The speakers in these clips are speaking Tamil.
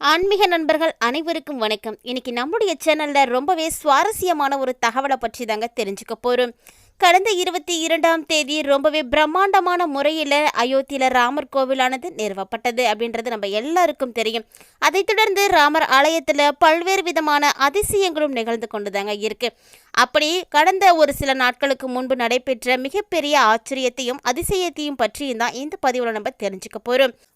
ஆன்மீக நண்பர்கள் அனைவருக்கும் வணக்கம். இன்னைக்கு நம்முடைய சேனல்ல ரொம்பவே சுவாரஸ்யமான ஒரு தகவலை பற்றி தாங்க தெரிஞ்சுக்க போறோம். கடந்த இருபத்தி இரண்டாம் தேதி ரொம்பவே பிரம்மாண்டமான முறையில் அயோத்தியில் ராமர் கோவிலானது நிறுவப்பட்டது அப்படின்றது நம்ம எல்லாருக்கும் தெரியும். அதைத் தொடர்ந்து ராமர் ஆலயத்தில் பல்வேறு விதமான அதிசயங்களும் நிகழ்ந்து கொண்டுதாங்க இருக்கு. அப்படி கடந்த ஒரு சில நாட்களுக்கு முன்பு நடைபெற்ற மிகப்பெரிய ஆச்சரியத்தையும் அதிசயத்தையும் பற்றியும் தான் இந்த பதிவில் நம்ம தெரிஞ்சுக்க போகிறோம்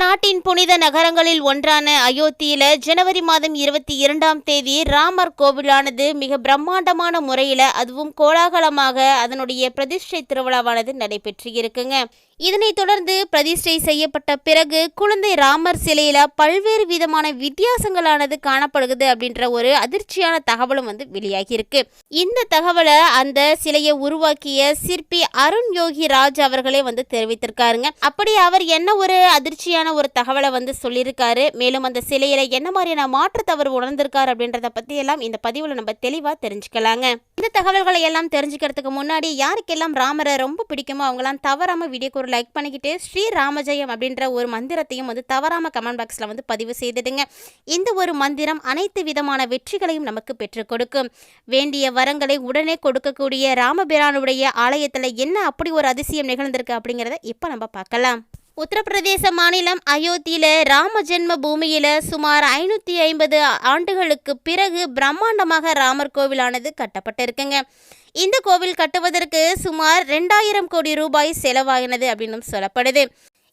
நாட்டின் புனித நகரங்களில் ஒன்றான அயோத்தியில ஜனவரி மாதம் இருபத்தி இரண்டாம் தேதி ராமர் கோவிலானது மிக பிரம்மாண்டமான முறையில் அதுவும் கோலாகலமாக அதனுடைய பிரதிஷ்டை திருவிழாவானது நடைபெற்று இருக்குங்க இதனைத் தொடர்ந்து பிரதிஷ்டை செய்யப்பட்ட பிறகு குழந்தை ராமர் சிலையில பல்வேறு விதமான வித்தியாசங்களானது காணப்படுகிறது அப்படின்ற ஒரு அதிர்ச்சியான தகவலும் வந்து வெளியாகியிருக்கு. இந்த தகவலை அந்த சிலையை உருவாக்கிய சிற்பி அருண் யோகி ராஜ் அவர்களே வந்து தெரிவித்திருக்காருங்க. அப்படி அவர் என்ன ஒரு அதிர்ச்சியான ஒரு தகவலை வந்து சொல்லியிருக்காரு. மேலும் அந்த சிலையில என்ன மாதிரியான மாற்று தவறு உணர்ந்திருக்காரு அப்படின்றத பத்தி எல்லாம் இந்த பதிவுல நம்ம தெளிவா தெரிஞ்சுக்கலாங்க. இந்த தகவல்களை எல்லாம் தெரிஞ்சுக்கிறதுக்கு முன்னாடி யாருக்கெல்லாம் ராமரை ரொம்ப பிடிக்குமோ அவங்களாம் தவறாம வீடியோக்கு ஒரு லைக் பண்ணிக்கிட்டு ஸ்ரீ ராமஜெயம் அப்படின்ற ஒரு மந்திரத்தையும் வந்து தவறாம கமெண்ட் பாக்ஸ்ல வந்து பதிவு செய்துடுங்க. இந்த ஒரு மந்திரம் அனைத்து விதமான வெற்றிகளையும் நமக்கு பெற்றுக் கொடுக்கும். வேண்டிய வரங்களை உடனே கொடுக்கக்கூடிய ராமபிரானுடைய ஆலயத்துல என்ன அப்படி ஒரு அதிசயம் நிகழ்ந்திருக்கு அப்படிங்கிறத இப்போ நம்ம பார்க்கலாம். உத்தரப்பிரதேச மாநிலம் அயோத்தியில ராம ஜென்ம பூமியில சுமார் ஐநூற்றி ஐம்பது ஆண்டுகளுக்கு பிறகு பிரம்மாண்டமாக ராமர் கோவிலானது கட்டப்பட்டிருக்குங்க. இந்த கோவில் கட்டுவதற்கு சுமார் ரெண்டாயிரம் கோடி ரூபாய் செலவாகினது அப்படின்னு சொல்லப்படுது.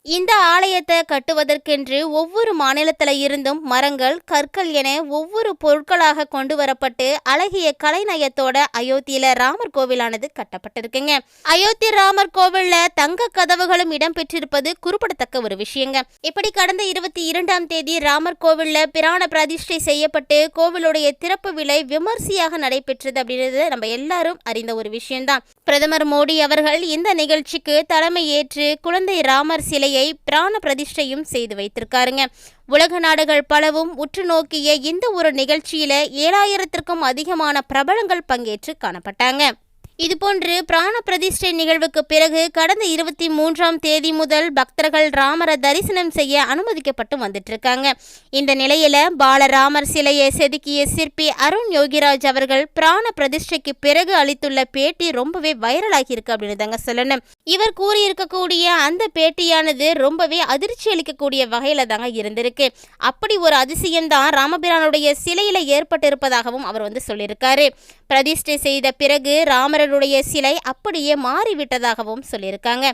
இந்த ஆலயத்தை கட்டுவதற்கென்று ஒவ்வொரு மாநிலத்தில் இருந்தும் மரங்கள் கற்கள் என ஒவ்வொரு பொருட்களாக கொண்டு வரப்பட்டு அழகிய கலைநயத்தோட அயோத்தியில ராமர் கோவிலானது கட்டப்பட்டிருக்குங்க. அயோத்தி ராமர் கோவில்ல தங்க கதவுகளும் இடம்பெற்றிருப்பது குறிப்பிடத்தக்க ஒரு விஷயங்க. இப்படி கடந்த இருபத்தி இரண்டாம் தேதி ராமர் கோவில்ல பிராண பிரதிஷ்டை செய்யப்பட்டு கோவிலுடைய திறப்பு விலை விமர்சையாக நடைபெற்றது அப்படின்றது நம்ம எல்லாரும் அறிந்த ஒரு விஷயம்தான். பிரதமர் மோடி அவர்கள் இந்த நிகழ்ச்சிக்கு தலைமை ஏற்று குழந்தை ராமர் சிலை சிலையை பிராண பிரதிஷ்டையும் செய்து வைத்திருக்காருங்க. உலக நாடுகள் பலவும் உற்று நோக்கிய இந்த ஒரு நிகழ்ச்சியில ஏழாயிரத்திற்கும் அதிகமான பிரபலங்கள் பங்கேற்று காணப்பட்டாங்க. இதுபோன்று பிராண பிரதிஷ்டை நிகழ்வுக்கு பிறகு கடந்த இருபத்தி மூன்றாம் தேதி முதல் பக்தர்கள் ராமரை தரிசனம் செய்ய அனுமதிக்கப்பட்டு வந்துட்டு இருக்காங்க இந்த நிலையில பாலராமர் சிலையை செதுக்கிய சிற்பி அருண் யோகிராஜ் அவர்கள் பிராண பிரதிஷ்டைக்கு பிறகு அளித்துள்ள பேட்டி ரொம்பவே வைரலாகி இருக்கு அப்படின்னு தாங்க சொல்லணும். இவர் கூறியிருக்கக்கூடிய அந்த பேட்டியானது ரொம்பவே அதிர்ச்சி அளிக்கக்கூடிய வகையில தாங்க இருந்திருக்கு. அப்படி ஒரு அதிசயம் தான் ராமபிரானுடைய சிலையில ஏற்பட்டிருப்பதாகவும் அவர் வந்து சொல்லியிருக்காரு. பிரதிஷ்டை செய்த பிறகு ராமர் ராமரனுடைய சிலை அப்படியே மாறிவிட்டதாகவும் சொல்லியிருக்காங்க.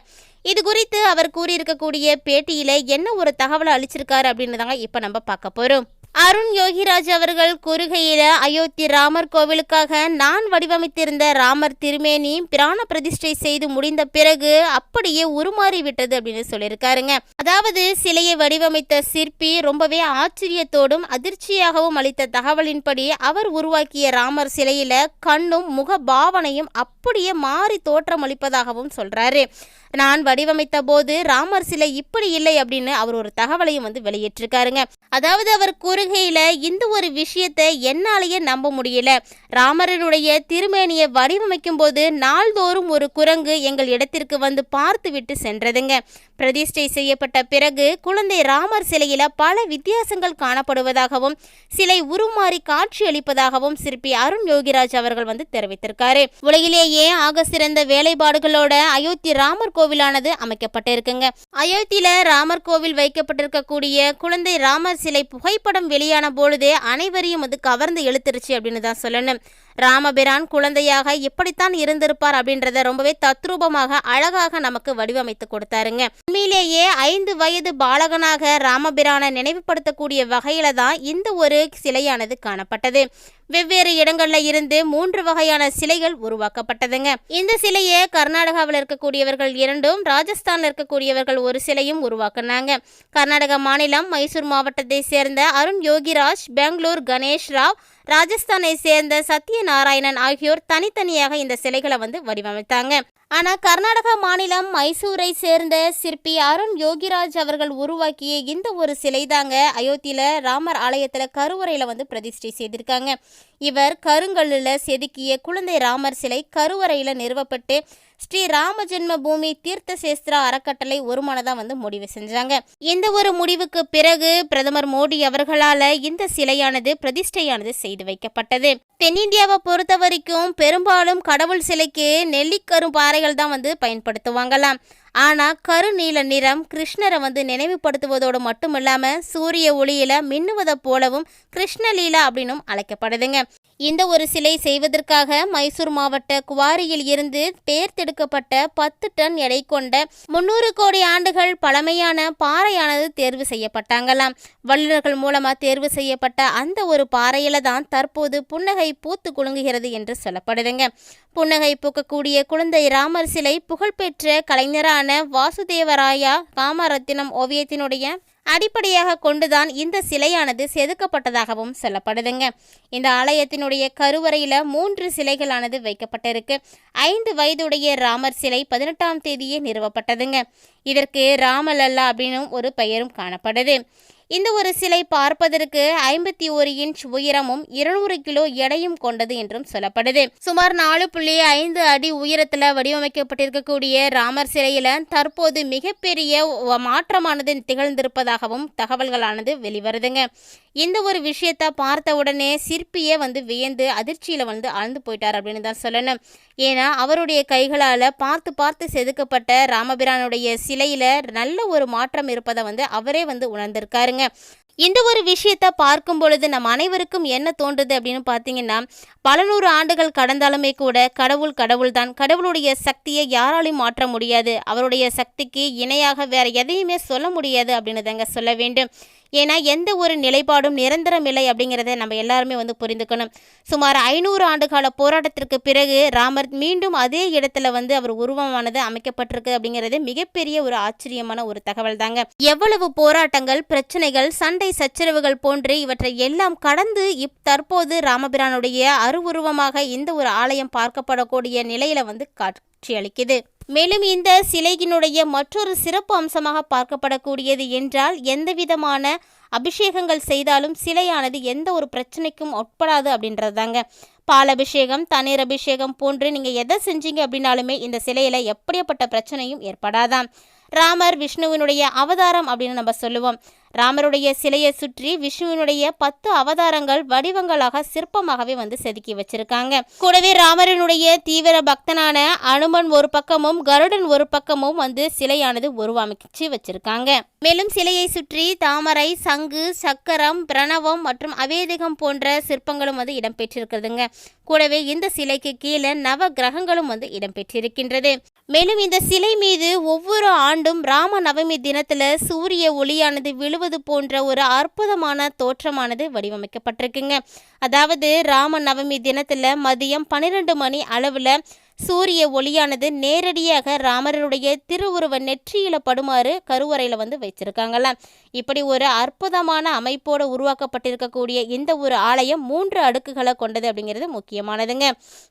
இது குறித்து அவர் கூறியிருக்கக்கூடிய பேட்டியில என்ன ஒரு தகவலை அளிச்சிருக்காரு அப்படின்னு தாங்க இப்போ நம்ம பார்க்க போகிறோம் அருண் யோகிராஜ் அவர்கள் கூறுகையில் அயோத்தி ராமர் கோவிலுக்காக நான் வடிவமைத்திருந்த ராமர் திருமேனி பிராண பிரதிஷ்டை செய்து முடிந்த பிறகு அப்படியே உருமாறிவிட்டது அப்படின்னு சொல்லியிருக்காருங்க. அதாவது சிலையை வடிவமைத்த சிற்பி ரொம்பவே ஆச்சரியத்தோடும் அதிர்ச்சியாகவும் அளித்த தகவலின்படி அவர் உருவாக்கிய ராமர் சிலையில கண்ணும் முக பாவனையும் அப்படியே மாறி தோற்றம் அளிப்பதாகவும் சொல்றாரு. நான் வடிவமைத்த போது ராமர் சிலை இப்படி இல்லை அப்படின்னு அவர் ஒரு தகவலையும் வந்து வெளியிட்டிருக்காருங்க. அதாவது அவர் கூறுகையில இந்த ஒரு விஷயத்தை என்னாலேயே நம்ப முடியல. ராமரனுடைய திருமேனியை வடிவமைக்கும் போது நாள்தோறும் ஒரு குரங்கு எங்கள் இடத்திற்கு வந்து பார்த்து விட்டு சென்றதுங்க. பிரதிஷ்டை செய்யப்பட்ட பிறகு குழந்தை ராமர் சிலையில பல வித்தியாசங்கள் காணப்படுவதாகவும் சிலை உருமாறி காட்சி அளிப்பதாகவும் சிற்பி அருண் யோகிராஜ் அவர்கள் வந்து தெரிவித்திருக்காரு. உலகிலேயே ஆக சிறந்த வேலைப்பாடுகளோட அயோத்தி ராமர் கோவிலானது அமைக்கப்பட்டிருக்குங்க. அயோத்தியில ராமர் கோவில் வைக்கப்பட்டிருக்கக்கூடிய குழந்தை ராமர் சிலை புகைப்படம் வெளியான பொழுதே அனைவரையும் அது கவர்ந்து இழுத்துருச்சு அப்படின்னு தான் சொல்லணும். ராமபிரான் குழந்தையாக இப்படித்தான் இருந்திருப்பார் அப்படின்றத ரொம்பவே தத்ரூபமாக அழகாக நமக்கு வடிவமைத்து கொடுத்தாருங்க. உண்மையிலேயே ஐந்து வயது பாலகனாக ராமபிரானை நினைவுபடுத்தக்கூடிய வகையில தான் இந்த ஒரு சிலையானது காணப்பட்டது. வெவ்வேறு இடங்கள்ல இருந்து மூன்று வகையான சிலைகள் உருவாக்கப்பட்டதுங்க. இந்த சிலையை கர்நாடகாவில் இருக்கக்கூடியவர்கள் இரண்டும் ராஜஸ்தான்ல இருக்கக்கூடியவர்கள் ஒரு சிலையும் உருவாக்குனாங்க. கர்நாடக மாநிலம் மைசூர் மாவட்டத்தை சேர்ந்த அருண் யோகிராஜ் பெங்களூர் கணேஷ் ராவ் ராஜஸ்தானை சேர்ந்த சத்யநாராயணன் ஆகியோர் தனித்தனியாக இந்த சிலைகளை வந்து வடிவமைத்தாங்க. ஆனால் கர்நாடகா மாநிலம் மைசூரை சேர்ந்த சிற்பி அருண் யோகிராஜ் அவர்கள் உருவாக்கிய இந்த ஒரு சிலை தாங்க அயோத்தியில் ராமர் ஆலயத்தில் கருவறையில் வந்து பிரதிஷ்டை செய்திருக்காங்க. இவர் கருங்கல்லில் செதுக்கிய குழந்தை ராமர் சிலை கருவறையில் நிறுவப்பட்டு ஸ்ரீ ராம ஜென்ம பூமி தீர்த்த சேஸ்திரா அறக்கட்டளை ஒருமனதாக வந்து முடிவு செஞ்சாங்க. இந்த ஒரு முடிவுக்கு பிறகு பிரதமர் மோடி அவர்களால இந்த சிலையானது பிரதிஷ்டையானது செய்து வைக்கப்பட்டது. தென்னிந்தியாவை பொறுத்த வரைக்கும் பெரும்பாலும் கடவுள் சிலைக்கு நெல்லிக்கரும் பாறைகள் தான் வந்து பயன்படுத்துவாங்களாம். ஆனால் கருநீல நிறம் கிருஷ்ணரை வந்து நினைவுபடுத்துவதோடு மட்டும் இல்லாமல் சூரிய ஒளியில மின்னுவதை போலவும் கிருஷ்ணலீலா அப்படின்னும் அழைக்கப்படுதுங்க. இந்த ஒரு சிலை செய்வதற்காக மைசூர் மாவட்ட குவாரியில் இருந்து பேர்த்தெடுக்கப்பட்ட பத்து டன் எடை கொண்ட முன்னூறு கோடி ஆண்டுகள் பழமையான பாறையானது தேர்வு செய்யப்பட்டாங்களாம். வல்லுநர்கள் மூலமா தேர்வு செய்யப்பட்ட அந்த ஒரு பாறையில தான் தற்போது புன்னகை பூத்து குலுங்குகிறது என்று சொல்லப்படுதுங்க. புன்னகை பூக்கக்கூடிய குழந்தை ராமர் சிலை புகழ்பெற்ற கலைஞரான வாசுதேவராயா காமரத்தினம் ஓவியத்தினுடைய அடிப்படையாக கொண்டுதான் இந்த சிலையானது செதுக்கப்பட்டதாகவும் சொல்லப்படுதுங்க. இந்த ஆலயத்தினுடைய கருவறையில் மூன்று சிலைகளானது வைக்கப்பட்டிருக்கு. ஐந்து வயதுடைய ராமர் சிலை பதினெட்டாம் தேதியே நிறுவப்பட்டதுங்க. இதற்கு ராமலல்லா அப்படின்னும் ஒரு பெயரும் காணப்படுது. இந்த ஒரு சிலை பார்ப்பதற்கு ஐம்பத்தி ஒரு இன்ச் உயரமும் இருநூறு கிலோ எடையும் கொண்டது என்றும் சொல்லப்படுது. சுமார் நாலு புள்ளி ஐந்து அடி உயரத்தில் வடிவமைக்கப்பட்டிருக்கக்கூடிய ராமர் சிலையில தற்போது மிகப்பெரிய மாற்றமானது திகழ்ந்திருப்பதாகவும் தகவல்களானது வெளிவருதுங்க. இந்த ஒரு விஷயத்த பார்த்த உடனே சிற்பியே வந்து வியந்து அதிர்ச்சியில் வந்து ஆழ்ந்து போயிட்டார் அப்படின்னு தான் சொல்லணும். ஏன்னா அவருடைய கைகளால் பார்த்து பார்த்து செதுக்கப்பட்ட ராமபிரானுடைய சிலையில் நல்ல ஒரு மாற்றம் இருப்பதை வந்து அவரே வந்து உணர்ந்திருக்காருங்க. இந்த ஒரு விஷயத்த பார்க்கும் பொழுது நம் அனைவருக்கும் என்ன தோன்றுது அப்படின்னு பார்த்தீங்கன்னா பல நூறு ஆண்டுகள் கடந்தாலுமே கூட கடவுள் கடவுள் தான் கடவுளுடைய சக்தியை யாராலையும் மாற்ற முடியாது. அவருடைய சக்திக்கு இணையாக வேற எதையுமே சொல்ல முடியாது அப்படின்னு தாங்க சொல்ல வேண்டும். ஏன்னா எந்த ஒரு நிலைப்பாடும் நிரந்தரம் இல்லை அப்படிங்கிறத நம்ம எல்லாருமே வந்து புரிந்துக்கணும். சுமார் ஐநூறு ஆண்டுகால போராட்டத்திற்கு பிறகு ராமர் மீண்டும் அதே இடத்துல வந்து அவர் உருவமானது அமைக்கப்பட்டிருக்கு அப்படிங்கிறது மிகப்பெரிய ஒரு ஆச்சரியமான ஒரு தகவல் தாங்க எவ்வளவு போராட்டங்கள் பிரச்சனைகள் சண்டை சச்சரவுகள் போன்று இவற்றை எல்லாம் கடந்து இப் தற்போது ராமபிரானுடைய அருவுருவமாக இந்த ஒரு ஆலயம் பார்க்கப்படக்கூடிய நிலையில வந்து காட்சியளிக்குது. மேலும் இந்த சிலையினுடைய மற்றொரு சிறப்பு அம்சமாக பார்க்கப்படக்கூடியது என்றால் எந்த விதமான அபிஷேகங்கள் செய்தாலும் சிலையானது எந்த ஒரு பிரச்சனைக்கும் உட்படாது அப்படின்றது தாங்க பால் அபிஷேகம் தண்ணீர் அபிஷேகம் போன்று நீங்கள் எதை செஞ்சீங்க அப்படின்னாலுமே இந்த சிலையில் எப்படியாப்பட்ட பிரச்சனையும் ஏற்படாதாம் ராமர் விஷ்ணுவினுடைய அவதாரம் அப்படின்னு நம்ம சொல்லுவோம். ராமருடைய சிலையை சுற்றி விஷ்ணுவினுடைய பத்து அவதாரங்கள் வடிவங்களாக சிற்பமாகவே வந்து செதுக்கி வச்சிருக்காங்க. கூடவே ராமரனுடைய தீவிர பக்தனான அனுமன் ஒரு பக்கமும் கருடன் ஒரு பக்கமும் வந்து சிலையானது உருவமைச்சு வச்சிருக்காங்க. மேலும் சிலையை சுற்றி தாமரை சங்கு சக்கரம் பிரணவம் மற்றும் அவேதிகம் போன்ற சிற்பங்களும் வந்து இடம்பெற்றிருக்கிறதுங்க. கூடவே இந்த சிலைக்கு கீழே நவ கிரகங்களும் வந்து இடம்பெற்றிருக்கின்றது. மேலும் இந்த சிலை மீது ஒவ்வொரு ஆண்டும் ராம நவமி தினத்துல சூரிய ஒளியானது விழுவது போன்ற ஒரு அற்புதமான தோற்றமானது வடிவமைக்கப்பட்டிருக்குங்க. அதாவது ராம நவமி தினத்தில் மதியம் பன்னிரெண்டு மணி அளவில் சூரிய ஒளியானது நேரடியாக ராமருடைய திருவுருவ நெற்றியில் படுமாறு கருவறையில் வந்து வச்சிருக்காங்களாம் இப்படி ஒரு அற்புதமான அமைப்போடு உருவாக்கப்பட்டிருக்கக்கூடிய இந்த ஒரு ஆலயம் மூன்று அடுக்குகளை கொண்டது அப்படிங்கிறது முக்கியமானதுங்க.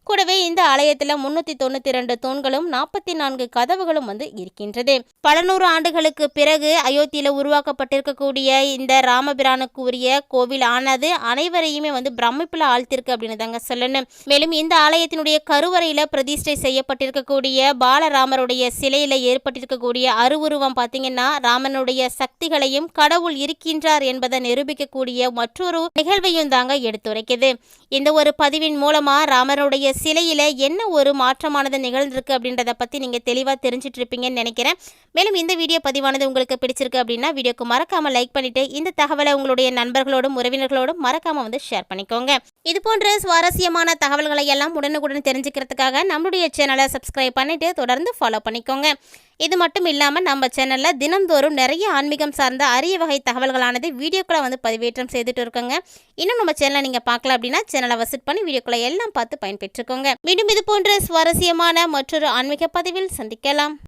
கூடவே இந்த ஆலயத்தில் முன்னூற்றி தொண்ணூற்றி ரெண்டு தூண்களும் நாற்பத்தி நான்கு கதவுகளும் வந்து இருக்கின்றது. பல நூறு ஆண்டுகளுக்கு பிறகு அயோத்தியில் உருவாக்கப்பட்டிருக்கக்கூடிய இந்த ராமபிரானுக்கு உரிய கோவில் ஆனது அனைவரையுமே வந்து பிரமிப்பில் ஆழ்த்திருக்கு அப்படின்னு தாங்க சொல்லணும். மேலும் இந்த ஆலயத்தினுடைய கருவறையில் பிரதி பிரதிஷ்டை செய்யப்பட்டிருக்கக்கூடிய பாலராமருடைய சிலையில் ஏற்பட்டிருக்கக்கூடிய அருவுருவம் பார்த்தீங்கன்னா ராமனுடைய சக்திகளையும் கடவுள் இருக்கின்றார் என்பதை நிரூபிக்கக்கூடிய மற்றொரு நிகழ்வையும் தாங்க எடுத்துரைக்குது. இந்த ஒரு பதிவின் மூலமா ராமனுடைய சிலையில என்ன ஒரு மாற்றமானது நிகழ்ந்திருக்கு அப்படின்றத பத்தி நீங்க தெளிவா தெரிஞ்சிட்டு இருப்பீங்கன்னு நினைக்கிறேன். மேலும் இந்த வீடியோ பதிவானது உங்களுக்கு பிடிச்சிருக்கு அப்படின்னா வீடியோக்கு மறக்காம லைக் பண்ணிட்டு இந்த தகவலை உங்களுடைய நண்பர்களோடும் உறவினர்களோடும் மறக்காம வந்து ஷேர் பண்ணிக்கோங்க. இது போன்ற சுவாரஸ்யமான தகவல்களை எல்லாம் உடனுக்குடன் தெரிஞ்சுக்கிறதுக்காக நம்மளுடைய சேனலை சப்ஸ்கிரைப் பண்ணிவிட்டு தொடர்ந்து ஃபாலோ பண்ணிக்கோங்க. இது மட்டும் இல்லாமல் நம்ம சேனலில் தினந்தோறும் நிறைய ஆன்மீகம் சார்ந்த அரிய வகை தகவல்களானது வீடியோக்களை வந்து பதிவேற்றம் செய்துட்டு இருக்கோங்க. இன்னும் நம்ம சேனலை நீங்கள் பார்க்கல அப்படின்னா சேனலை விசிட் பண்ணி வீடியோக்களை எல்லாம் பார்த்து பயன்பெற்றுக்கோங்க. மீண்டும் இது போன்ற சுவாரஸ்யமான மற்றொரு ஆன்மீக பதிவில் சந்திக்கலாம்.